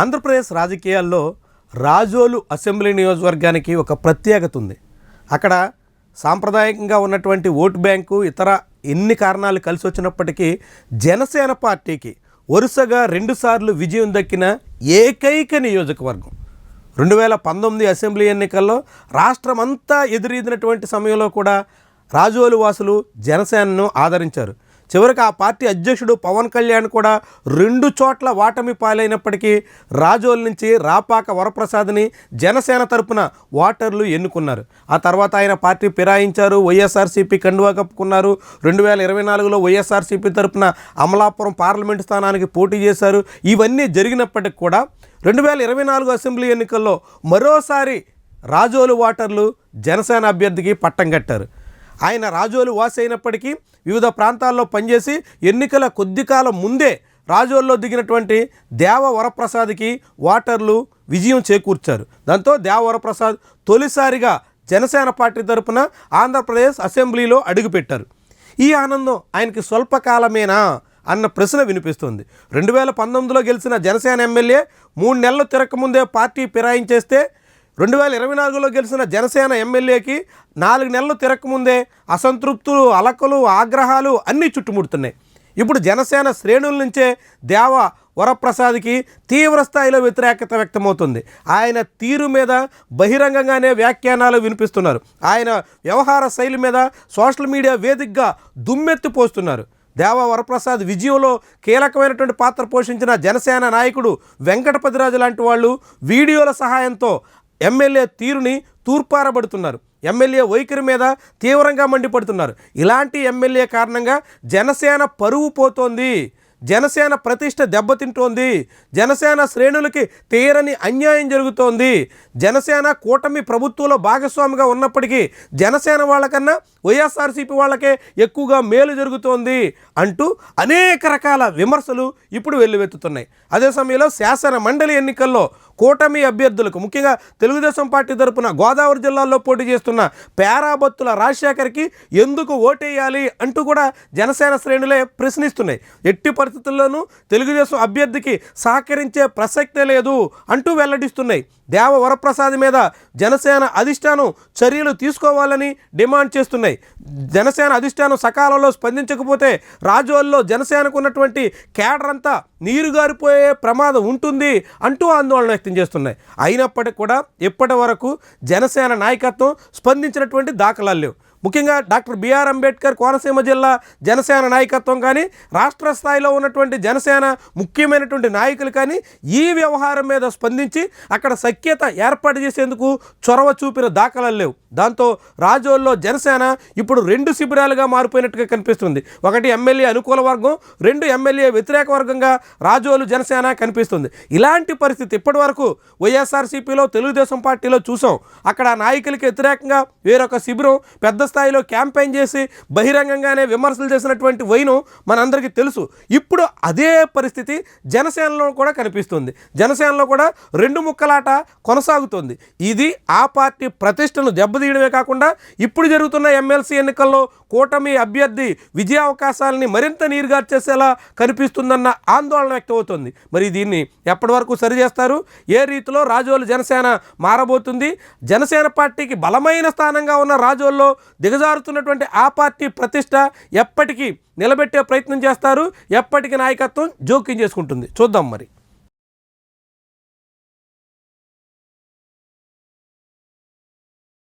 ఆంధ్రప్రదేశ్ రాజకీయాల్లో రాజోలు అసెంబ్లీ నియోజకవర్గానికి ఒక ప్రత్యేకత ఉంది. అక్కడ సాంప్రదాయకంగా ఉన్నటువంటి ఓటు బ్యాంకు ఇతర ఎన్ని కారణాలు కలిసి వచ్చినప్పటికీ జనసేన పార్టీకి వరుసగా రెండుసార్లు విజయం దక్కిన ఏకైక నియోజకవర్గం. రెండు వేల పంతొమ్మిది అసెంబ్లీ ఎన్నికల్లో రాష్ట్రమంతా ఎదురీదినటువంటి సమయంలో కూడా రాజోలు వాసులు జనసేనను ఆదరించారు. చివరికి ఆ పార్టీ అధ్యక్షుడు పవన్ కళ్యాణ్ కూడా రెండు చోట్ల వాటమి పాలైనప్పటికీ రాజోల్ నుంచి రాపాక వరప్రసాద్ని జనసేన తరపున ఓటర్లు ఎన్నుకున్నారు. ఆ తర్వాత ఆయన పార్టీ ఫిరాయించారు వైఎస్ఆర్సీపీ కండువా కప్పుకున్నారు. రెండు వేల ఇరవై నాలుగులో వైఎస్ఆర్సీపీ తరపున అమలాపురం పార్లమెంటు స్థానానికి పోటీ చేశారు. ఇవన్నీ జరిగినప్పటికి కూడా రెండు వేల ఇరవై నాలుగు అసెంబ్లీ ఎన్నికల్లో మరోసారి రాజోలు ఓటర్లు జనసేన అభ్యర్థికి పట్టం కట్టారు. ఆయన రాజోలు వాసి అయినప్పటికీ వివిధ ప్రాంతాల్లో పనిచేసి ఎన్నికల కొద్ది కాలం ముందే రాజోల్లో దిగినటువంటి దేవ వరప్రసాద్కి ఓటర్లు విజయం చేకూర్చారు. దాంతో దేవ వరప్రసాద్ తొలిసారిగా జనసేన పార్టీ తరపున ఆంధ్రప్రదేశ్ అసెంబ్లీలో అడుగుపెట్టారు. ఈ ఆనందం ఆయనకి స్వల్పకాలమేనా అన్న ప్రశ్న వినిపిస్తుంది. రెండు వేల పంతొమ్మిదిలో గెలిచిన జనసేన ఎమ్మెల్యే మూడు నెలలు తిరగకముందే పార్టీ ఫిరాయించేస్తే రెండు వేల ఇరవై నాలుగులో గెలిచిన జనసేన ఎమ్మెల్యేకి నాలుగు నెలలు తిరగకముందే అసంతృప్తులు అలకలు ఆగ్రహాలు అన్నీ చుట్టుముడుతున్నాయి. ఇప్పుడు జనసేన శ్రేణుల నుంచే దేవ వరప్రసాద్కి తీవ్ర స్థాయిలో వ్యతిరేకత వ్యక్తమవుతుంది. ఆయన తీరు మీద బహిరంగంగానే వ్యాఖ్యానాలు వినిపిస్తున్నారు. ఆయన వ్యవహార శైలి మీద సోషల్ మీడియా వేదికగా దుమ్మెత్తిపోస్తున్నారు దేవ వరప్రసాద్ విజయంలో కీలకమైనటువంటి పాత్ర పోషించిన జనసేన నాయకుడు వెంకటపతిరాజు లాంటి వాళ్ళు వీడియోల సహాయంతో ఎమ్మెల్యే తీరుని తూర్పారబడుతున్నారు. ఎమ్మెల్యే వైఖరి మీద తీవ్రంగా మండిపడుతున్నారు. ఇలాంటి ఎమ్మెల్యే కారణంగా జనసేన పరువు పోతోంది. జనసేన ప్రతిష్ట దెబ్బతింటోంది. జనసేన శ్రేణులకి తీరని అన్యాయం జరుగుతోంది. జనసేన కూటమి ప్రభుత్వంలో భాగస్వామిగా ఉన్నప్పటికీ జనసేన వాళ్ళకన్నా వైఎస్ఆర్సీపీ వాళ్ళకే ఎక్కువగా మేలు జరుగుతోంది అంటూ అనేక రకాల విమర్శలు ఇప్పుడు వెల్లువెత్తుతున్నాయి. అదే సమయంలో శాసన మండలి ఎన్నికల్లో కూటమి అభ్యర్థులకు ముఖ్యంగా తెలుగుదేశం పార్టీ తరపున గోదావరి జిల్లాలో పోటీ చేస్తున్న పేరాబత్తుల రాజశేఖర్కి ఎందుకు ఓటేయాలి అంటూ కూడా జనసేన శ్రేణులే ప్రశ్నిస్తున్నాయి. ఎట్టి పరిస్థితుల్లోనూ తెలుగుదేశం అభ్యర్థికి సహకరించే ప్రసక్తే లేదు అంటూ వెల్లడిస్తున్నాయి. దేవ వరప్రసాద్ మీద జనసేన అధిష్టానం చర్యలు తీసుకోవాలని డిమాండ్ చేస్తున్నాయి. జనసేన అధిష్టానం సకాలంలో స్పందించకపోతే రాజోల్లో జనసేనకు ఉన్నటువంటి కేడర్ అంతా నీరుగారిపోయే ప్రమాదం ఉంటుంది అంటూ ఆందోళన వ్యక్తం చేస్తున్నాయి. అయినప్పటికీ కూడా ఇప్పటి వరకు జనసేన నాయకత్వం స్పందించినటువంటి దాఖలాలు లేవు. ముఖ్యంగా డాక్టర్ బిఆర్ అంబేద్కర్ కోనసీమ జిల్లా జనసేన నాయకత్వం కానీ రాష్ట్ర స్థాయిలో ఉన్నటువంటి జనసేన ముఖ్యమైనటువంటి నాయకులు కానీ ఈ వ్యవహారం మీద స్పందించి అక్కడ సఖ్యత ఏర్పాటు చేసేందుకు చొరవ చూపిన దాఖలాలు లేవు. దాంతో రాజోల్లో జనసేన ఇప్పుడు రెండు శిబిరాలుగా మారిపోయినట్టుగా కనిపిస్తుంది. ఒకటి ఎమ్మెల్యే అనుకూల వర్గం రెండు ఎమ్మెల్యే వ్యతిరేక వర్గంగా రాజోలు జనసేన కనిపిస్తుంది. ఇలాంటి పరిస్థితి ఇప్పటి వరకు వైఎస్ఆర్సీపీలో తెలుగుదేశం పార్టీలో చూసాం. అక్కడ నాయకులకి వ్యతిరేకంగా వేరొక శిబిరం పెద్ద స్థాయిలో క్యాంపెయిన్ చేసి బహిరంగంగానే విమర్శలు చేసినటువంటి వైను మనందరికీ తెలుసు. ఇప్పుడు అదే పరిస్థితి జనసేనలో కూడా కనిపిస్తుంది. జనసేనలో కూడా రెండు ముక్కలాట కొనసాగుతుంది. ఇది ఆ పార్టీ ప్రతిష్టను దెబ్బతీయడమే కాకుండా ఇప్పుడు జరుగుతున్న ఎమ్మెల్సీ ఎన్నికల్లో కూటమి అభ్యర్థి విజయావకాశాలని మరింత నీరుగార్చేసేలా కనిపిస్తుందన్న ఆందోళన వ్యక్తమవుతుంది. మరి దీన్ని ఎప్పటి వరకు సరిచేస్తారు? ఏ రీతిలో రాజోలు జనసేన మారబోతుంది? జనసేన పార్టీకి బలమైన స్థానంగా ఉన్న రాజోల్లో దిగజారుతున్నటువంటి ఆ పార్టీ ప్రతిష్ట ఎప్పటికీ నిలబెట్టే ప్రయత్నం చేస్తారు ఎప్పటికీ నాయకత్వం జోక్యం చేసుకుంటుంది. చూద్దాం మరి.